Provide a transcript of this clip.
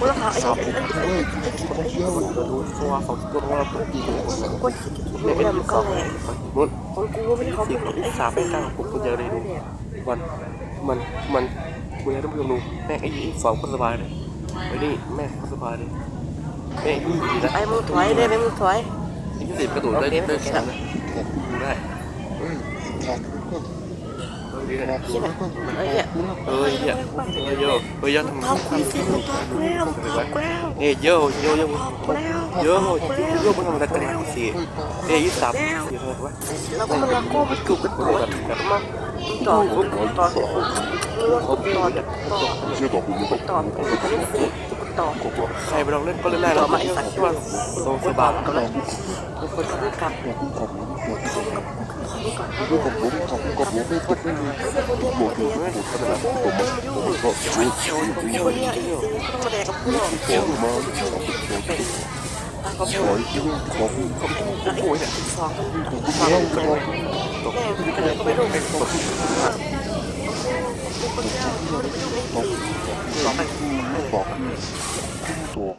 กูราคาไอ้สามไอ้ผมเฮ้ยคนเที่ยวเราดูเพราะว่าเขาตัวเราตัวดีเลยกูเนี่ยมันก็แรงนู่นของกูไม่ได้เขาที่เป็นไอ้สามไอ้เก้าผมก็เจอเลยดูมันมันมันกูอยากให้ท่านผู้ชมดูแม่ไอ้ไอ้สองคนสบายเลยไอ้นี่แม่งคนสบายเลยแม่งนี่ดีนะไอ้มึงถอยได้ไหมมึงถอยไอ้ที่สิบกระโดดได้ได้แค่นั้นดูได้เฮ้ยขอบคุณเออดีนะคิดแบบเอ้ยเนี่ยเออเหี้ยเออเยอะไมทำคุยสิมึงทำแล้วทำแล้วเอ้ยเยอะเยอะเยอะแล้วเยอะเยอะมึงทำอะไร กันเนี่ย สิเอ้ยยี่สิบสามสี่เท่าไหร่วะแล้วก็มันละก็มันจุกกันตัวมาต่อต่อต่อต่อต่อเชื่อบอกคุณยังบอกต่อต่อใครไปลองเล่นก็เล่นได้หรอกที่ว่าโซสบายกำลังคนที่กลับขอบคุณขอบคุณด้วยขอบคุณขอบคุณขอบคุณไม่พลาดไม่มีบอกอยู่ไม่หมดขนาดผมมาผมก็ช่วยช่วยช่วยคนเนี่ยต้องมาแดกกับพวกขอมาขอบคุณขอบคุณเขาขอช่วยขอบคุณขอบคุณ โอ้ยสอง ขอบคุณขอบคุณ แม่ก็ไม่รู้เป็นคน บอกบอกบอก